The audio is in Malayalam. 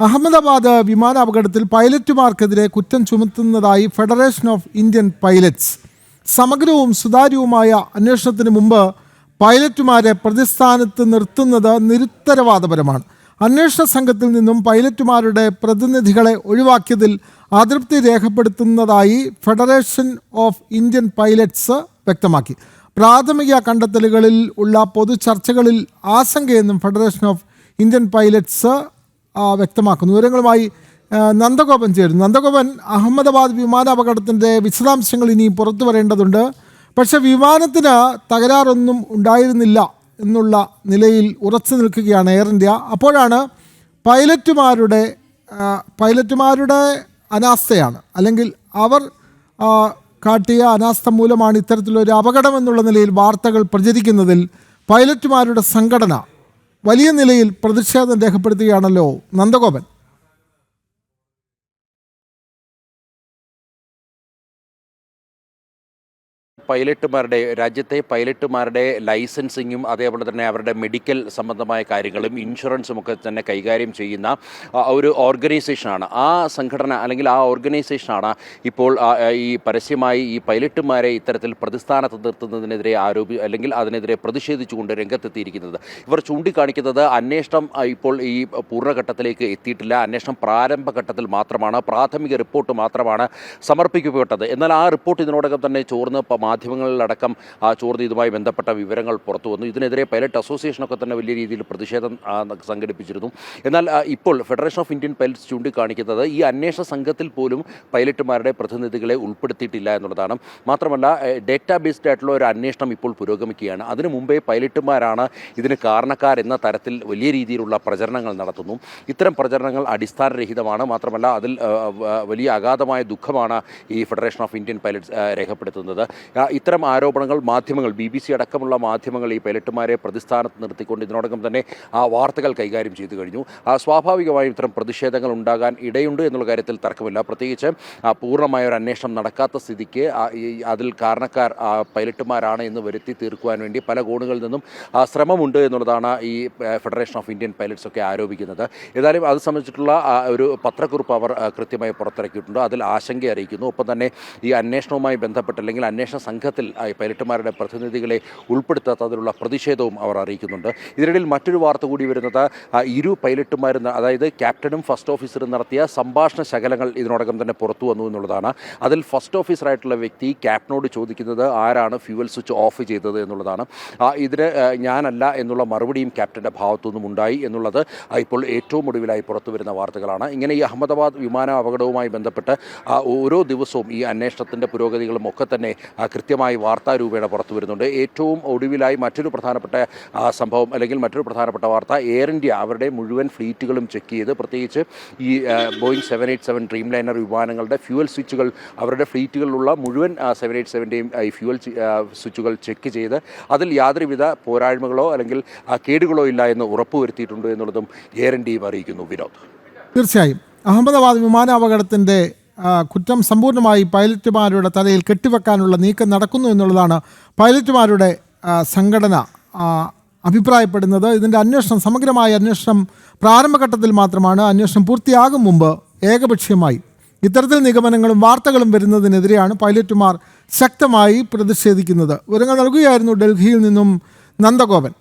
അഹമ്മദാബാദ് വിമാനാപകടത്തിൽ പൈലറ്റുമാർക്കെതിരെ കുറ്റം ചുമത്തുന്നതായി ഫെഡറേഷൻ ഓഫ് ഇന്ത്യൻ പൈലറ്റ്സ്. സമഗ്രവും സുതാര്യവുമായ അന്വേഷണത്തിന് മുമ്പ് പൈലറ്റുമാരെ പ്രതിസ്ഥാനത്ത് നിർത്തുന്നത് നിരുത്തരവാദപരമാണ്. അന്വേഷണ സംഘത്തിൽ നിന്നും പൈലറ്റുമാരുടെ പ്രതിനിധികളെ ഒഴിവാക്കിയതിൽ അതൃപ്തി രേഖപ്പെടുത്തുന്നതായി ഫെഡറേഷൻ ഓഫ് ഇന്ത്യൻ പൈലറ്റ്സ് വ്യക്തമാക്കി. പ്രാഥമിക കണ്ടെത്തലുകളിൽ ഉള്ള പൊതു ചർച്ചകളിൽ ആശങ്കയെന്നും ഫെഡറേഷൻ ഓഫ് ഇന്ത്യൻ പൈലറ്റ്സ് വ്യക്തമാക്കുന്നു. വിവരങ്ങളുമായി നന്ദഗോപൻ ചേരുന്നു. നന്ദഗോപൻ അഹമ്മദാബാദ് വിമാനാപകടത്തിന്റെ വിശദാംശങ്ങൾ ഇനി പുറത്തു വരേണ്ടതുണ്ട്. പക്ഷേ വിമാനത്തിന് തകരാറൊന്നും ഉണ്ടായിരുന്നില്ല എന്നുള്ള നിലയിൽ ഉറച്ചു നിൽക്കുകയാണ് എയർ ഇന്ത്യ. അപ്പോഴാണ് പൈലറ്റുമാരുടെ പൈലറ്റുമാരുടെ അനാസ്ഥയാണ്. അല്ലെങ്കിൽ അവർ കാട്ടിയ അനാസ്ഥ മൂലമാണ് ഇത്തരത്തിലൊരു അപകടം എന്നുള്ള നിലയിൽ വാർത്തകൾ പ്രചരിക്കുന്നതിൽ പൈലറ്റുമാരുടെ സംഘടന വലിയ നിലയിൽ പ്രതിഷേധം രേഖപ്പെടുത്തുകയാണല്ലോ നന്ദഗോപൻ. പൈലറ്റുമാരുടെ രാജ്യത്തെ പൈലറ്റുമാരുടെ ലൈസൻസിങ്ങും അതേപോലെ തന്നെ അവരുടെ മെഡിക്കൽ സംബന്ധമായ കാര്യങ്ങളും ഇൻഷുറൻസും ഒക്കെ തന്നെ കൈകാര്യം ചെയ്യുന്ന ഒരു ഓർഗനൈസേഷനാണ്. ആ സംഘടന അല്ലെങ്കിൽ ആ ഓർഗനൈസേഷനാണ് ഇപ്പോൾ ഈ പരസ്യമായി ഈ പൈലറ്റുമാരെ ഇത്തരത്തിൽ പ്രതിസ്ഥാനത്ത് നിർത്തുന്നതിനെതിരെ ആരോപി അല്ലെങ്കിൽ അതിനെതിരെ പ്രതിഷേധിച്ചുകൊണ്ട് രംഗത്തെത്തിയിരിക്കുന്നത്. ഇവർ ചൂണ്ടിക്കാണിക്കുന്നത് അന്വേഷണം ഇപ്പോൾ ഈ പൂർണഘട്ടത്തിലേക്ക് എത്തിയിട്ടില്ല. അന്വേഷണം പ്രാരംഭഘട്ടത്തിൽ മാത്രമാണ് പ്രാഥമിക റിപ്പോർട്ട് മാത്രമാണ് സമർപ്പിക്കപ്പെട്ടത്. എന്നാൽ ആ റിപ്പോർട്ട് ഇതിനോടകം തന്നെ ചോർന്ന് മാധ്യമങ്ങളിലടക്കം ആ ചോർന്ന് ഇതുമായി ബന്ധപ്പെട്ട വിവരങ്ങൾ പുറത്തു വന്നു. ഇതിനെതിരെ പൈലറ്റ് അസോസിയേഷനൊക്കെ തന്നെ വലിയ രീതിയിൽ പ്രതിഷേധം സംഘടിപ്പിച്ചിരുന്നു. എന്നാൽ ഇപ്പോൾ ഫെഡറേഷൻ ഓഫ് ഇന്ത്യൻ പൈലറ്റ്സ് ചൂണ്ടിക്കാണിക്കുന്നത് ഈ അന്വേഷണ സംഘത്തിൽ പോലും പൈലറ്റുമാരുടെ പ്രതിനിധികളെ ഉൾപ്പെടുത്തിയിട്ടില്ല എന്നുള്ളതാണ്. മാത്രമല്ല ഡേറ്റാ ബേസ്ഡ് ആയിട്ടുള്ള ഒരു അന്വേഷണം ഇപ്പോൾ പുരോഗമിക്കുകയാണ്. അതിനു മുമ്പേ പൈലറ്റുമാരാണ് ഇതിന് കാരണക്കാരെന്ന തരത്തിൽ വലിയ രീതിയിലുള്ള പ്രചരണങ്ങൾ നടത്തുന്നു. ഇത്തരം പ്രചരണങ്ങൾ അടിസ്ഥാനരഹിതമാണ്. മാത്രമല്ല അതിൽ വലിയ അഗാധമായ ദുഃഖമാണ് ഈ ഫെഡറേഷൻ ഓഫ് ഇന്ത്യൻ പൈലറ്റ്സ് രേഖപ്പെടുത്തുന്നത്. ഇത്തരം ആരോപണങ്ങൾ മാധ്യമങ്ങൾ ബി ബി സി അടക്കമുള്ള മാധ്യമങ്ങൾ ഈ പൈലറ്റുമാരെ പ്രതിസ്ഥാനത്ത് നിർത്തിക്കൊണ്ട് ഇതിനോടകം തന്നെ ആ വാർത്തകൾ കൈകാര്യം ചെയ്തു കഴിഞ്ഞു. സ്വാഭാവികമായും ഇത്തരം പ്രതിഷേധങ്ങൾ ഉണ്ടാകാൻ ഇടയുണ്ട് എന്നുള്ള കാര്യത്തിൽ തർക്കമില്ല. പ്രത്യേകിച്ച് പൂർണമായ ഒരു അന്വേഷണം നടക്കാത്ത സ്ഥിതിക്ക് അതിൽ കാരണക്കാർ പൈലറ്റുമാരാണ് എന്ന് വരുത്തി തീർക്കുവാൻ വേണ്ടി പല കോണുകളിൽ നിന്നും ശ്രമമുണ്ട് എന്നുള്ളതാണ് ഈ ഫെഡറേഷൻ ഓഫ് ഇന്ത്യൻ പൈലറ്റ്സ് ഒക്കെ ആരോപിക്കുന്നത്. ഏതായാലും അത് സംബന്ധിച്ചിട്ടുള്ള ഒരു പത്രക്കുറിപ്പ് അവർ കൃത്യമായി പുറത്തിറക്കിയിട്ടുണ്ട്. അതിൽ ആശങ്ക അറിയിക്കുന്നു. ഒപ്പം തന്നെ ഈ അന്വേഷണവുമായി ബന്ധപ്പെട്ട് അല്ലെങ്കിൽ അന്വേഷണ സംഘത്തിൽ പൈലറ്റുമാരുടെ പ്രതിനിധികളെ ഉൾപ്പെടുത്താത്തതിലുള്ള പ്രതിഷേധവും അവർ അറിയിക്കുന്നുണ്ട്. ഇതിനിടയിൽ മറ്റൊരു വാർത്ത കൂടി വരുന്നത് ഇരു പൈലറ്റുമാരും അതായത് ക്യാപ്റ്റനും ഫസ്റ്റ് ഓഫീസറും നടത്തിയ സംഭാഷണ ശകലങ്ങൾ ഇതിനോടകം തന്നെ പുറത്തു വന്നു എന്നുള്ളതാണ്. അതിൽ ഫസ്റ്റ് ഓഫീസറായിട്ടുള്ള വ്യക്തി ക്യാപ്റ്റനോട് ചോദിക്കുന്നത് ആരാണ് ഫ്യൂവൽ സ്വിച്ച് ഓഫ് ചെയ്തത് എന്നുള്ളതാണ്. ഇതിന് ഞാനല്ല എന്നുള്ള മറുപടിയും ക്യാപ്റ്റന്റെ ഭാഗത്തുനിന്നും ഉണ്ടായി എന്നുള്ളത് ഇപ്പോൾ ഏറ്റവും ഒടുവിലായി പുറത്തു വരുന്ന വാർത്തകളാണ്. ഇങ്ങനെ ഈ അഹമ്മദാബാദ് വിമാന അപകടവുമായി ബന്ധപ്പെട്ട് ഓരോ ദിവസവും ഈ അന്വേഷണത്തിന്റെ പുരോഗതികളും ഒക്കെ തന്നെ കൃത്യമായി വാർത്താരൂപേണ പുറത്തു വരുന്നുണ്ട്. ഏറ്റവും ഒടുവിലായി മറ്റൊരു പ്രധാനപ്പെട്ട സംഭവം അല്ലെങ്കിൽ മറ്റൊരു പ്രധാനപ്പെട്ട വാർത്ത എയർ ഇന്ത്യ അവരുടെ മുഴുവൻ ഫ്ലീറ്റുകളും ചെക്ക് ചെയ്ത് പ്രത്യേകിച്ച് ഈ Boeing seven eight seven Dreamliner വിമാനങ്ങളുടെ ഫ്യൂവൽ സ്വിച്ചുകൾ അവരുടെ ഫ്ലീറ്റുകളിലുള്ള മുഴുവൻ സെവൻ എയ്റ്റ് സെവന്റെയും ഈ ഫ്യൂവൽ സ്വിച്ചുകൾ ചെക്ക് ചെയ്ത് അതിൽ യാതൊരുവിധ പോരായ്മകളോ അല്ലെങ്കിൽ കേടുകളോ ഇല്ല എന്ന് ഉറപ്പുവരുത്തിയിട്ടുണ്ട് എന്നുള്ളതും എയർ ഇന്ത്യയും അറിയിക്കുന്നു. വിനോദ്. തീർച്ചയായും. അഹമ്മദാബാദ് വിമാനാപകടത്തിന്റെ ആ, കുറ്റം സമ്പൂർണമായി പൈലറ്റുമാരുടെ തലയിൽ കെട്ടിവെക്കാനുള്ള നീക്കം നടക്കുന്നു എന്നുള്ളതാണ് പൈലറ്റുമാരുടെ സംഘടന അഭിപ്രായപ്പെടുന്നത്. ഇതിന്റെ അന്വേഷണം സമഗ്രമായ അന്വേഷണം പ്രാരംഭഘട്ടത്തിൽ മാത്രമാണ്. അന്വേഷണം പൂർത്തിയാകും മുമ്പ് ഏകപക്ഷീയമായി. ഇത്തരത്തിൽ നിഗമനങ്ങളും വാർത്തകളും വരുന്നതിനെതിരെയാണ് പൈലറ്റുമാർ ശക്തമായി പ്രതിഷേധിക്കുന്നത്. വിവരങ്ങൾ നൽകുകയായിരുന്നു ഡൽഹിയിൽ നിന്നും നന്ദഗോപൻ.